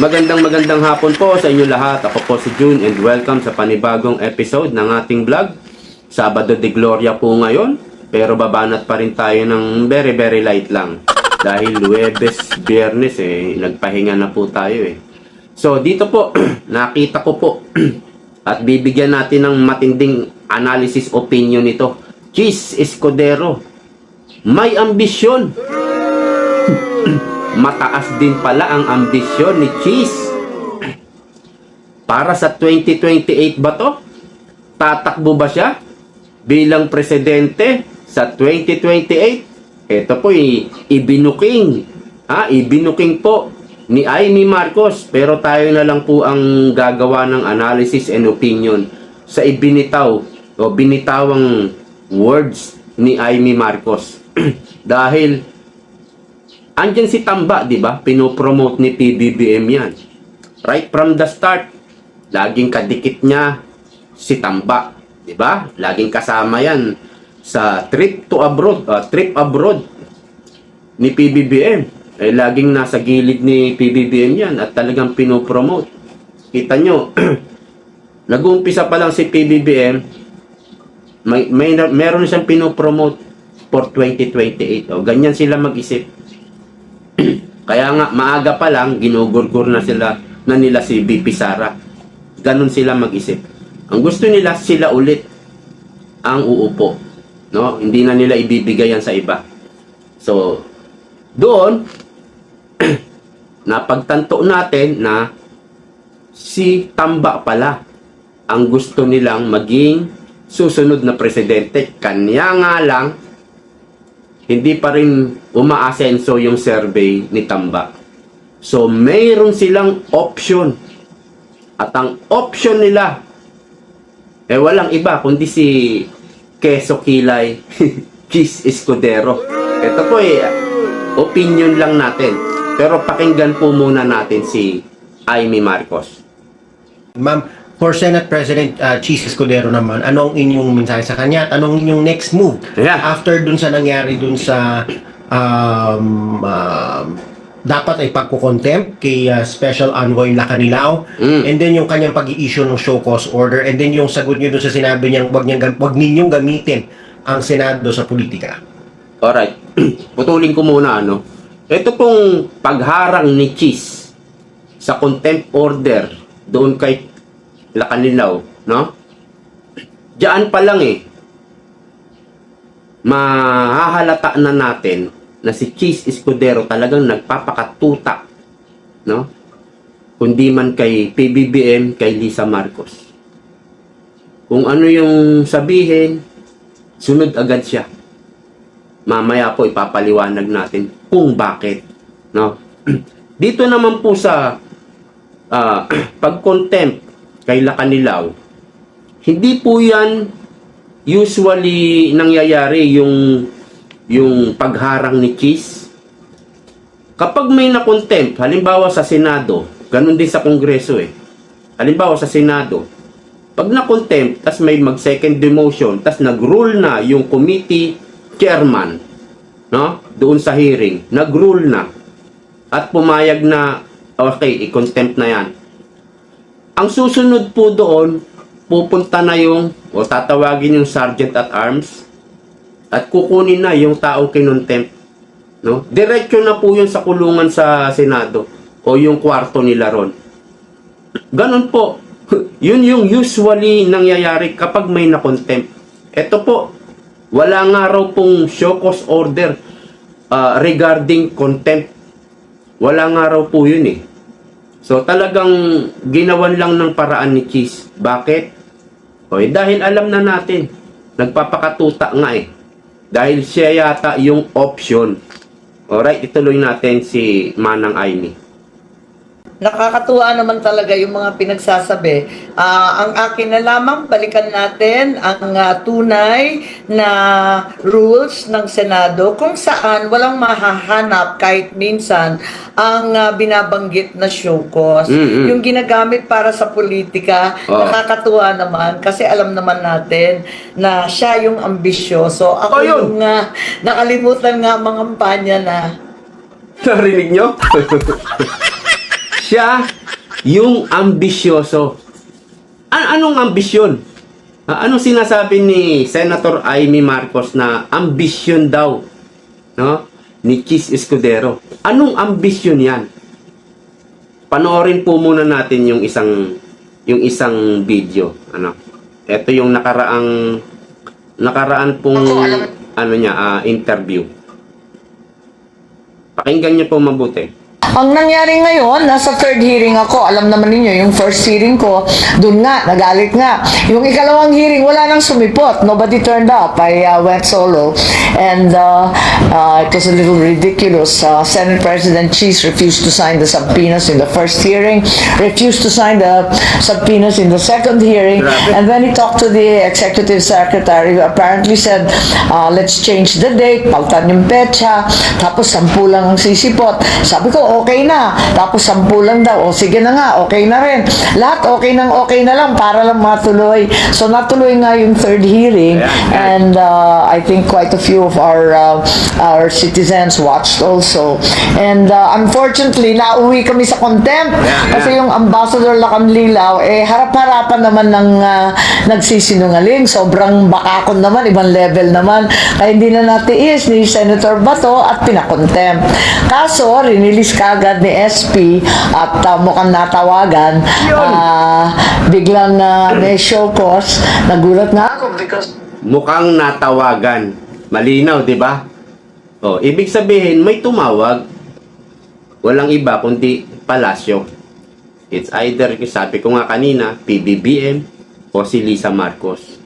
Magandang magandang hapon po sa inyo lahat. Ako po si June and welcome sa panibagong episode ng ating vlog. Sabado de Gloria po ngayon, pero babanat pa rin tayo ng very very light lang. Dahil Luwebes, Biyernes eh, nagpahinga na po tayo eh. So dito po, nakita ko po at bibigyan natin ng matinding analysis opinion nito. Cheese Escudero, may ambisyon mataas din pala ang ambisyon ni Cheese. Para sa 2028 ba to? Tatakbo ba siya bilang presidente sa 2028? Ito po ibinuking. Ha, ibinuking po ni Amy Marcos. Pero tayo na lang po ang gagawa ng analysis and opinion sa ibinitaw o binitawang words ni Amy Marcos. Dahil Andyan si Tamba, di ba? Pinopromote ni PBBM yan. Right from the start, laging kadikit niya si Tamba, di ba? Laging kasama yan sa trip to abroad, uh, trip abroad ni PBBM. Eh, laging nasa gilid ni PBBM yan at talagang pinopromote. Kita nyo, nag-uumpisa pa lang si PBBM, may, may, meron siyang pinopromote for 2028. O, ganyan sila mag-isip. Kaya nga, maaga pa lang, ginugurgur na sila na nila si BP Sara. Ganon sila mag-isip. Ang gusto nila, sila ulit ang uupo. No? Hindi na nila ibibigay yan sa iba. So, doon, napagtanto natin na si Tamba pala ang gusto nilang maging susunod na presidente. Kanya nga lang, hindi pa rin umaasenso yung survey ni Tamba. So, mayroon silang option. At ang option nila, eh walang iba kundi si Keso Kilay Cheese Escudero. Ito po eh, opinion lang natin. Pero pakinggan po muna natin si Amy Marcos. Ma'am, for Senate President uh, Cheese Escudero naman, anong inyong mensahe sa kanya? At Anong inyong next move? Yeah. After dun sa nangyari dun sa um, um, dapat ay pagkukontempt kay uh, Special Envoy Lacanilao Mm. and then yung kanyang pag-i-issue ng show cause order and then yung sagot niyo dun sa sinabi niyang wag, niyang, wag ninyong gamitin ang Senado sa politika. Alright. Putulin ko muna ano. Ito pong pagharang ni Cheese sa contempt order doon kay Lacanilaw, no? Diyan pa lang eh. Mahahalata na natin na si Cheese Escudero talagang nagpapakatuta, no? Kundi man kay PBBM, kay Lisa Marcos. Kung ano yung sabihin, sunod agad siya mamaya po ipapaliwanag natin kung bakit no dito naman po sa ah, pag-contempt kay Lacanilaw hindi po yan usually nangyayari yung yung pagharang ni Cheese kapag may na-contempt halimbawa sa Senado ganun din sa Kongreso eh halimbawa sa Senado pag na-contempt, tas may mag-second demotion, tas nag-rule na yung committee chairman, no? Doon sa hearing, nag-rule na. At pumayag na, okay, i-contempt na yan. Ang susunod po doon, pupunta na yung, o tatawagin yung sergeant at arms, at kukunin na yung taong kinontempt. No? Diretso na po yun sa kulungan sa Senado o yung kwarto nila ron. Ganon po. Yun yung usually nangyayari kapag may na-contempt. Ito po, wala nga raw pong show cause order uh, regarding contempt. Wala nga raw po yun eh. So talagang ginawan lang ng paraan ni Cheese. Bakit? O eh, dahil alam na natin, nagpapakatuta nga eh. Dahil siya yata yung option. Alright, ituloy natin si Manang Aimee. Nakakatuwa naman talaga yung mga pinagsasabi. Ah, ang akin na lamang, balikan natin ang ah, tunay na rules ng Senado kung saan walang mahahanap kahit minsan ang ah, binabanggit na show cause. Mm-mm. Yung ginagamit para sa politika, Oo. nakakatuwa naman kasi alam naman natin na siya yung ambisyoso. Oh, Ako yun. yung ah, nakalimutan nga mga kampanya na Narinig nyo? Siya yung ambisyoso. An anong ambisyon? Ah, anong sinasabi ni Senator Amy Marcos na ambisyon daw no ni Chis Escudero? Anong ambisyon 'yan? Panoorin po muna natin yung isang yung isang video, ano. Ito yung nakaraang nakaraan pong ano niya, ah, interview. Pakinggan niyo po mabuti. Ang nangyari ngayon, nasa third hearing ako. Alam naman ninyo, yung first hearing ko, dun nga, nagalit nga. Yung ikalawang hearing, wala nang sumipot. Nobody turned up. I uh, went solo. And uh, uh, it was a little ridiculous. Uh, Senate President Cheese refused to sign the subpoenas in the first hearing, refused to sign the subpoenas in the second hearing. And when he talked to the executive secretary, apparently said, uh, let's change the date, paltan yung petsa, tapos sampu lang ang sisipot. Sabi ko, okay na. Tapos sampu lang daw. O sige na nga, okay na rin. Lahat okay nang okay na lang para lang matuloy. So natuloy nga yung third hearing and uh, I think quite a few of our uh, our citizens watched also. And uh, unfortunately, nauwi kami sa contempt kasi yung Ambassador Lacanlilaw, eh, harap-harapan naman ng uh, nagsisinungaling. Sobrang bakakon naman, ibang level naman. Kaya hindi na natiis ni Senator Bato at pinakontempt. Kaso, rinilis kagad ni SP at uh, mukhang natawagan. ah, biglang uh, may show cause. Nagulat nga ako because mukhang natawagan. Malinaw, di ba? O, ibig sabihin, may tumawag. Walang iba kundi palasyo. It's either, sabi ko nga kanina, PBBM o si Lisa Marcos.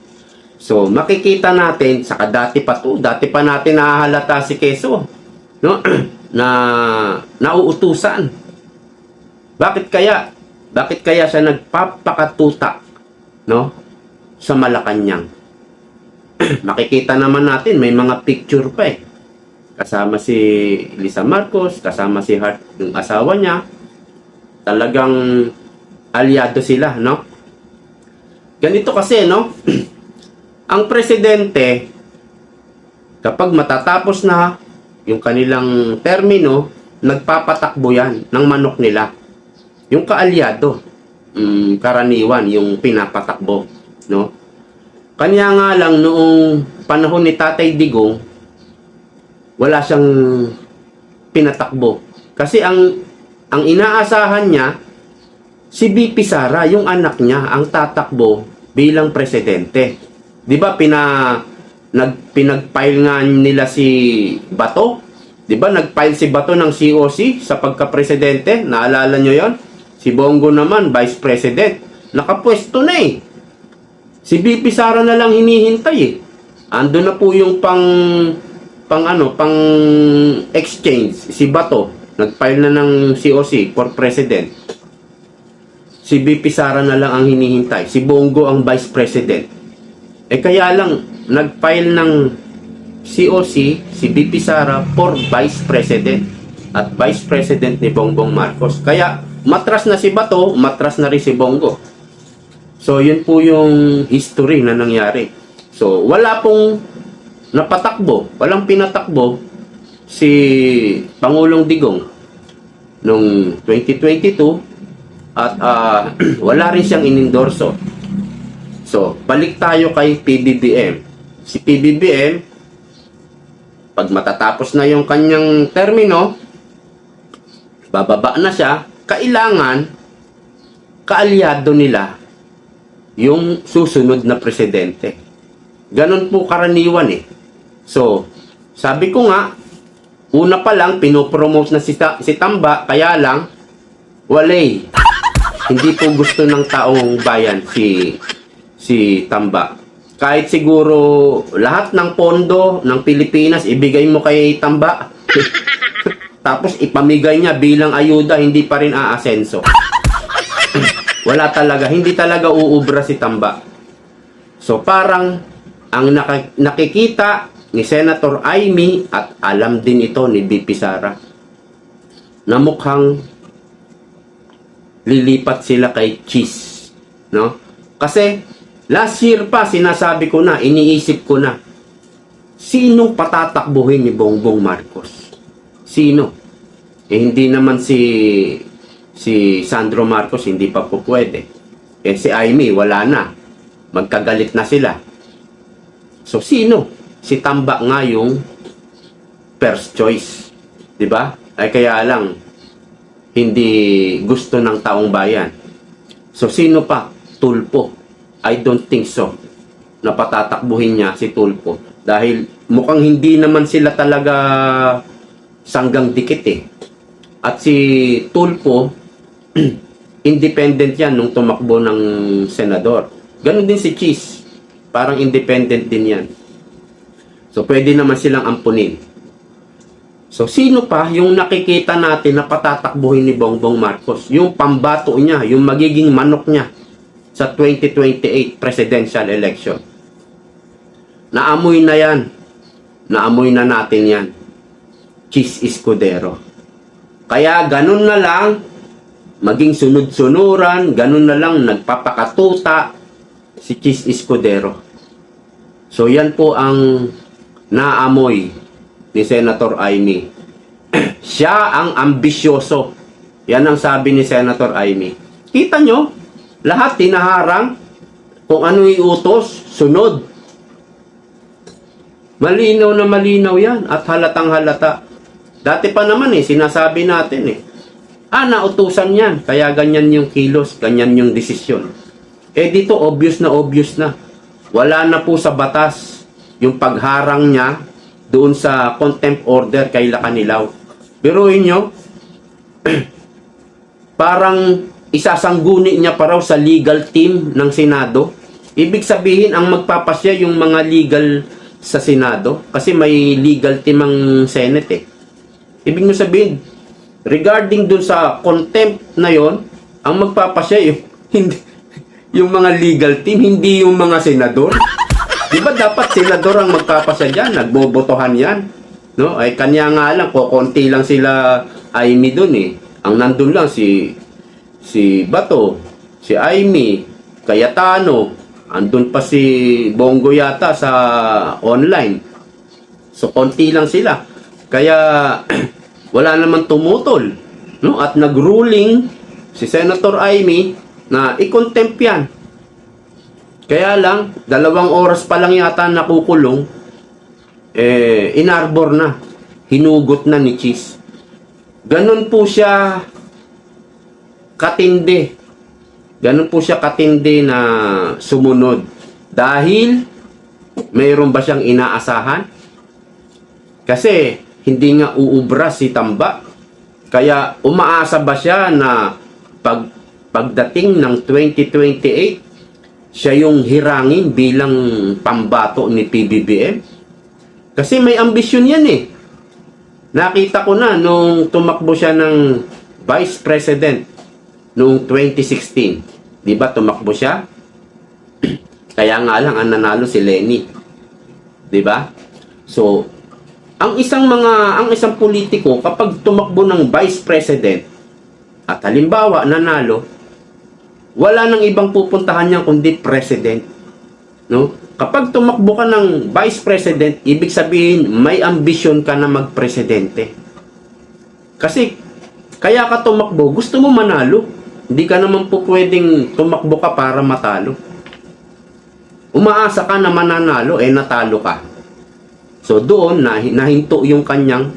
So, makikita natin, saka dati pa to, dati pa natin nahahalata si Keso, no? na nauutusan. Bakit kaya? Bakit kaya siya nagpapakatutak, no? Sa Malacanang. makikita naman natin may mga picture pa eh. Kasama si Lisa Marcos, kasama si Hart, yung asawa niya. Talagang aliado sila, no? Ganito kasi, no? Ang presidente, kapag matatapos na yung kanilang termino, nagpapatakbo yan ng manok nila. Yung kaalyado, mm, karaniwan, yung pinapatakbo, no? Kanya nga lang noong panahon ni Tatay Digong, wala siyang pinatakbo. Kasi ang ang inaasahan niya si BP Sara, yung anak niya, ang tatakbo bilang presidente. 'Di ba pina nag pinagfile nga nila si Bato? 'Di ba nagfile si Bato ng COC sa pagka-presidente? Naalala nyo 'yon? Si Bongo naman, vice president. Nakapwesto na eh. Si BP Sara na lang hinihintay eh. Ando na po yung pang pang ano, pang exchange si Bato. Nag-file na ng COC for president. Si BP Sara na lang ang hinihintay. Si Bongo ang vice president. Eh kaya lang nag-file ng COC si BP Sara for vice president at vice president ni Bongbong Marcos. Kaya matras na si Bato, matras na rin si Bongo. So, yun po yung history na nangyari. So, wala pong napatakbo, walang pinatakbo si Pangulong Digong noong 2022 at ah, wala rin siyang inendorso. So, balik tayo kay PBBM. Si PBBM, pag matatapos na yung kanyang termino, bababa na siya, kailangan kaalyado nila yung susunod na presidente. Ganon po karaniwan eh. So, sabi ko nga, una pa lang, pinopromote na si, Ta- si Tamba, kaya lang, walay. Hindi po gusto ng taong bayan si si Tamba. Kahit siguro lahat ng pondo ng Pilipinas ibigay mo kay Tamba. Tapos ipamigay niya bilang ayuda, hindi pa rin aasenso. Wala talaga, hindi talaga uubra si Tamba. So parang ang nakikita ni Senator Amy at alam din ito ni BP Sara na mukhang lilipat sila kay Cheese. No? Kasi last year pa sinasabi ko na, iniisip ko na sinong patatakbuhin ni Bongbong Marcos? Sino? Eh hindi naman si Si Sandro Marcos hindi pa po pwede. Eh si Amy wala na. Magkagalit na sila. So sino? Si Tamba nga yung first choice. ba? Ay kaya lang hindi gusto ng taong bayan. So sino pa? Tulpo. I don't think so. Na patatakbuhin niya si Tulpo. Dahil mukhang hindi naman sila talaga sanggang dikit eh. At si Tulpo, independent yan nung tumakbo ng senador. Ganon din si Cheese. Parang independent din yan. So, pwede naman silang ampunin. So, sino pa yung nakikita natin na patatakbuhin ni Bongbong Marcos? Yung pambato niya, yung magiging manok niya sa 2028 presidential election. Naamoy na yan. Naamoy na natin yan. Cheese Escudero. Kaya ganun na lang, maging sunod-sunuran, ganun na lang nagpapakatuta si Cheese Escudero. So yan po ang naamoy ni Senator Amy. Siya ang ambisyoso. Yan ang sabi ni Senator Amy. Kita nyo, lahat tinaharang kung ano iutos, sunod. Malinaw na malinaw yan at halatang halata. Dati pa naman eh, sinasabi natin eh. Ah, nautusan yan. Kaya ganyan yung kilos, ganyan yung desisyon. Eh dito, obvious na obvious na. Wala na po sa batas yung pagharang niya doon sa contempt order kay Lacanilaw. Pero inyo, parang isasangguni niya pa raw sa legal team ng Senado. Ibig sabihin, ang magpapasya yung mga legal sa Senado kasi may legal team ang Senate eh. Ibig mo sabihin, regarding dun sa contempt na yon, ang magpapasya yung, hindi, yung mga legal team, hindi yung mga senador. Di ba dapat senador ang magpapasya dyan? Nagbobotohan yan. No? Ay kanya nga lang, kukunti lang sila Amy dun eh. Ang nandun lang si si Bato, si Amy, Cayetano, andun pa si Bongo yata sa online. So konti lang sila. Kaya wala naman tumutol. No? At nag-ruling si Senator Amy na i-contempt yan. Kaya lang, dalawang oras pa lang yata nakukulong, eh, inarbor na. Hinugot na ni Cheese. Ganun po siya katindi. Ganun po siya katindi na sumunod. Dahil, mayroon ba siyang inaasahan? Kasi, hindi nga uubra si Tamba. Kaya, umaasa ba siya na pag, pagdating ng 2028, siya yung hirangin bilang pambato ni PBBM? Kasi may ambisyon yan eh. Nakita ko na nung tumakbo siya ng Vice President noong 2016. Di ba tumakbo siya? Kaya nga lang ang nanalo si Lenny. Di ba? So, ang isang mga ang isang politiko kapag tumakbo ng Vice President at halimbawa nanalo, wala nang ibang pupuntahan niyan kundi President. No? Kapag tumakbo ka ng Vice President, ibig sabihin may ambisyon ka na magpresidente. Kasi kaya ka tumakbo, gusto mo manalo. Hindi ka naman po pwedeng tumakbo ka para matalo. Umaasa ka na mananalo, eh natalo ka. So doon, nah- nahinto yung kanyang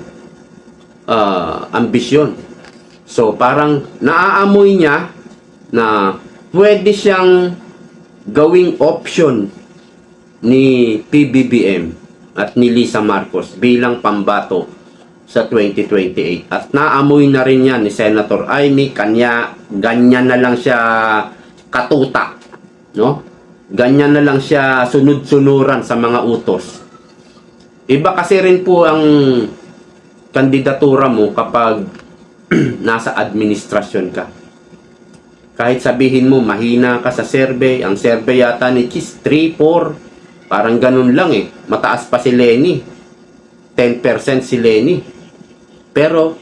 ah, ambisyon. So parang naaamoy niya na pwede siyang gawing option ni PBBM at ni Lisa Marcos bilang pambato sa 2028. At naamoy na rin yan ni Senator Amy, kanya ganyan na lang siya katuta, no? Ganyan na lang siya sunod-sunuran sa mga utos. Iba kasi rin po ang kandidatura mo kapag nasa administrasyon ka. Kahit sabihin mo mahina ka sa survey, ang survey yata ni Chis 3, 4, parang ganun lang eh. Mataas pa si Lenny. 10% si Lenny. Pero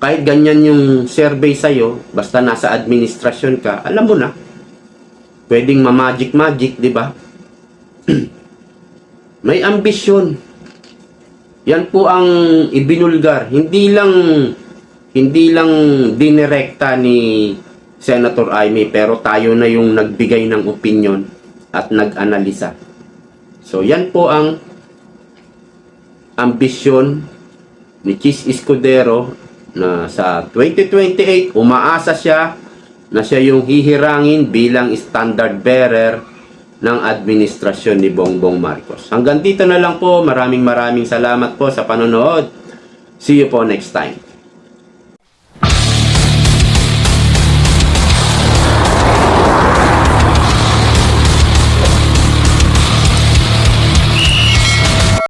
kahit ganyan yung survey sa'yo, basta nasa administrasyon ka, alam mo na. Pwedeng ma-magic-magic, di ba? May ambisyon. Yan po ang ibinulgar. Hindi lang hindi lang dinirekta ni Senator Amy pero tayo na yung nagbigay ng opinion at nag-analisa. So yan po ang ambisyon ni Chis Escudero na sa 2028 umaasa siya na siya yung hihirangin bilang standard bearer ng administrasyon ni Bongbong Marcos. Hanggang dito na lang po. Maraming maraming salamat po sa panonood. See you po next time.